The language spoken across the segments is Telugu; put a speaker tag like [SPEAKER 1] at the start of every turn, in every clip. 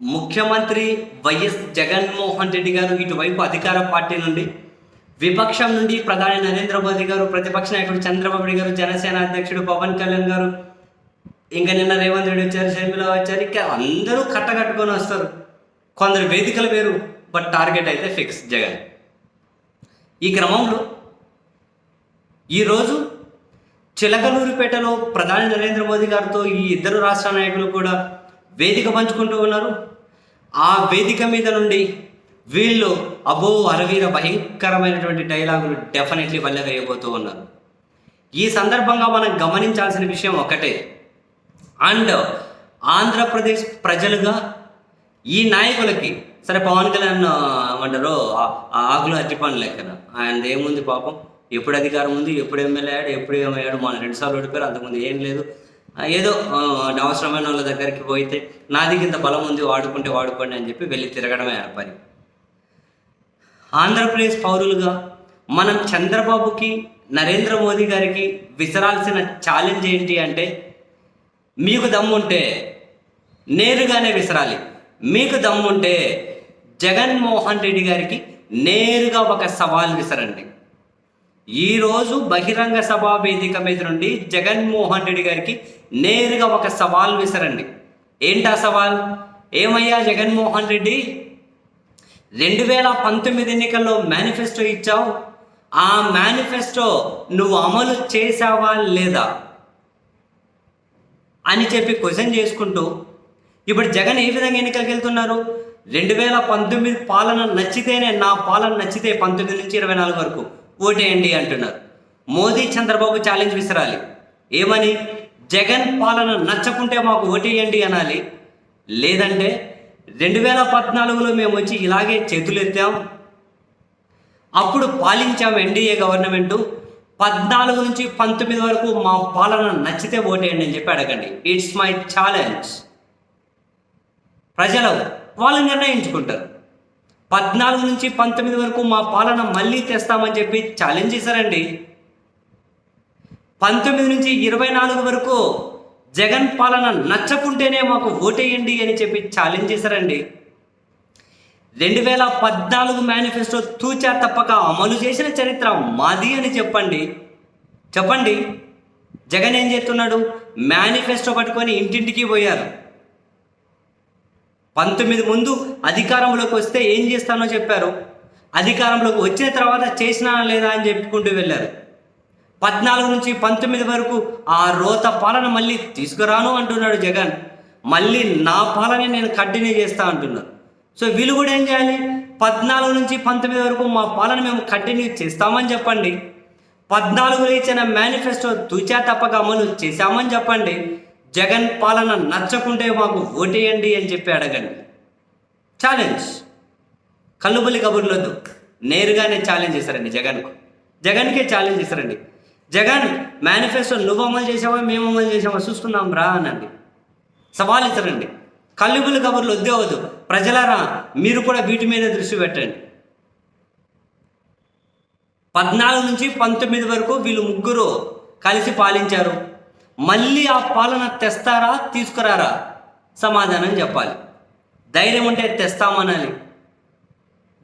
[SPEAKER 1] ముఖ్యమంత్రి వైఎస్ జగన్మోహన్ రెడ్డి గారు ఇటువైపు అధికార పార్టీ నుండి విపక్షం నుండి ప్రధాని నరేంద్ర మోదీ గారు ప్రతిపక్ష నాయకుడు చంద్రబాబు నాయుడు గారు జనసేన అధ్యక్షుడు పవన్ కళ్యాణ్ గారు ఇంకా నిన్న రేవంత్ రెడ్డి వచ్చారు షర్మిల వచ్చారు ఇంకా అందరూ కట్టకట్టుకొని వస్తారు. కొందరు వేదికలు వేరు బట్ టార్గెట్ అయితే ఫిక్స్ జగన్. ఈ క్రమంలో ఈరోజు చిలకలూరుపేటలో ప్రధాని నరేంద్ర మోదీ గారితో ఈ ఇద్దరు రాష్ట్ర నాయకులు కూడా వేదిక పంచుకుంటూ ఉన్నారు. ఆ వేదిక మీద నుండి వీళ్ళు అబో అరవీర భయంకరమైనటువంటి డైలాగులు డెఫినెట్లీ వల్ల వేయబోతూ ఉన్నారు. ఈ సందర్భంగా మనం గమనించాల్సిన విషయం ఒకటే. అండ్ ఆంధ్రప్రదేశ్ ప్రజలుగా ఈ నాయకులకి సరే పవన్ కళ్యాణ్ ఏమంటారు ఆ- ఆకులు అట్టిపని లెక్కన ఆయన ఏముంది పాపం? ఎప్పుడు అధికారం ఉంది? ఎప్పుడు ఎమ్మెల్యే అయ్యాడు? ఎప్పుడు ఏమయ్యాడు? మన రెండు సార్లు ఓడిపోయారు. అంతకుముందు ఏం లేదు. ఏదో అవసరమైన వాళ్ళ దగ్గరికి పోయితే నాది ఇంత బలం ఉంది వాడుకుంటే వాడుకోండి అని చెప్పి వెళ్ళి తిరగడమే పని. ఆంధ్రప్రదేశ్ పౌరులుగా మనం చంద్రబాబుకి నరేంద్ర మోదీ గారికి విసరాల్సిన ఛాలెంజ్ ఏంటి అంటే మీకు దమ్ముంటే నేరుగానే విసరాలి. మీకు దమ్ముంటే జగన్మోహన్ రెడ్డి గారికి నేరుగా ఒక సవాల్ విసరండి. ఈరోజు బహిరంగ సభా వేదిక మీద నుండి జగన్మోహన్ రెడ్డి గారికి నేరుగా ఒక సవాల్ విసరండి. ఏంటా సవాల్? ఏమయ్యా జగన్మోహన్ రెడ్డి? రెండు వేల పంతొమ్మిది ఎన్నికల్లో మేనిఫెస్టో ఇచ్చావు. ఆ మేనిఫెస్టో నువ్వు అమలు చేసావా లేదా? అని చెప్పి క్వశ్చన్ చేసుకుంటూ ఇప్పుడు జగన్ ఏ విధంగా ఎన్నికలకు వెళ్తున్నారు? రెండు వేల పంతొమ్మిది పాలన నచ్చితేనే నా పాలన నచ్చితే పంతొమ్మిది నుంచి ఇరవై నాలుగు వరకు. ఓటేయండి అంటున్నారు. మోదీ చంద్రబాబు ఛాలెంజ్ విసరాలి. ఏమని? జగన్ పాలన నచ్చకుంటే మాకు ఓటేయండి అనాలి. లేదంటే రెండు వేల పద్నాలుగులో మేము వచ్చి ఇలాగే చేతులెత్తాం. అప్పుడు పాలించాం ఎన్డీఏ గవర్నమెంట్. పద్నాలుగు నుంచి పంతొమ్మిది వరకు మా పాలన నచ్చితే ఓటేయండి అని చెప్పి అడగండి. ఇట్స్ మై ఛాలెంజ్ ప్రజలు వాళ్ళు నిర్ణయించుకుంటారు. పద్నాలుగు నుంచి పంతొమ్మిది వరకు మా పాలన మళ్ళీ తెస్తామని చెప్పి ఛాలెంజ్ చేశారండి. పంతొమ్మిది నుంచి ఇరవై నాలుగు వరకు జగన్ పాలన నచ్చకుంటేనే మాకు ఓటేయండి అని చెప్పి ఛాలెంజ్ చేశారండి. రెండు వేల పద్నాలుగు మేనిఫెస్టో తూచా తప్పక అమలు చేసిన చరిత్ర మాది అని చెప్పండి. చెప్పండి. జగన్ ఏం చేస్తున్నాడు? మేనిఫెస్టో పట్టుకొని ఇంటింటికి పోయారు. పంతొమ్మిది ముందు అధికారంలోకి వస్తే ఏం చేస్తానో చెప్పారు? అధికారంలోకి వచ్చిన తర్వాత చేసినా లేదా అని చెప్పుకుంటూ వెళ్ళారు. పద్నాలుగు నుంచి పంతొమ్మిది వరకు ఆ రోత పాలన మళ్ళీ తీసుకురాను అంటున్నాడు జగన్. మళ్ళీ నా పాలన నేను కంటిన్యూ చేస్తా అంటున్నారు. సో వీళ్ళు కూడా ఏం చేయాలి? పద్నాలుగు నుంచి పంతొమ్మిది వరకు మా పాలన మేము కంటిన్యూ చేస్తామని చెప్పండి. పద్నాలుగులో ఇచ్చిన మేనిఫెస్టో తూచా తప్పక అమలు చేశామని చెప్పండి. జగన్ పాలన నచ్చకుంటే మాకు ఓటేయండి అని చెప్పి అడగండి. ఛాలెంజ్ కల్లుబుల్లి కబుర్లొద్దు నేరుగానే ఛాలెంజ్ చేశారండి జగన్కు జగన్కే ఛాలెంజ్ చేశారండి జగన్ మేనిఫెస్టో నువ్వు అమలు చేసావా మేము అమలు చేసావా చూసుకున్నాం రా అనండి. సవాల్ ఇస్తారండి. కల్లుబులు కబుర్లు వద్దే వద్దు. ప్రజలారా మీరు కూడా వీటి మీద దృష్టి పెట్టండి. పద్నాలుగు నుంచి పంతొమ్మిది వరకు వీళ్ళు ముగ్గురు కలిసి పాలించారు. మళ్ళీ ఆ పాలన తెస్తారా తీసుకురారా? సమాధానం చెప్పాలి. ధైర్యం ఉంటే తెస్తామనాలి.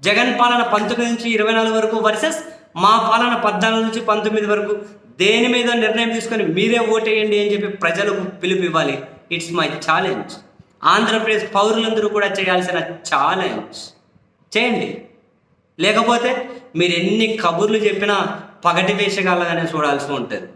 [SPEAKER 1] జగన్ పాలన పంతొమ్మిది నుంచి ఇరవై నాలుగు వరకు వర్సెస్ మా పాలన పద్నాలుగు నుంచి పంతొమ్మిది వరకు దేని మీద నిర్ణయం తీసుకొని మీరే ఓటేయండి అని చెప్పి ప్రజలకు పిలుపు ఇవ్వాలి ఇట్స్ మై ఛాలెంజ్ ఆంధ్రప్రదేశ్ పౌరులందరూ కూడా చేయాల్సిన ఛాలెంజ్ చేయండి. లేకపోతే మీరు ఎన్ని కబుర్లు చెప్పినా పగటి వేషగాళ్ళగానే చూడాల్సి ఉంటుంది.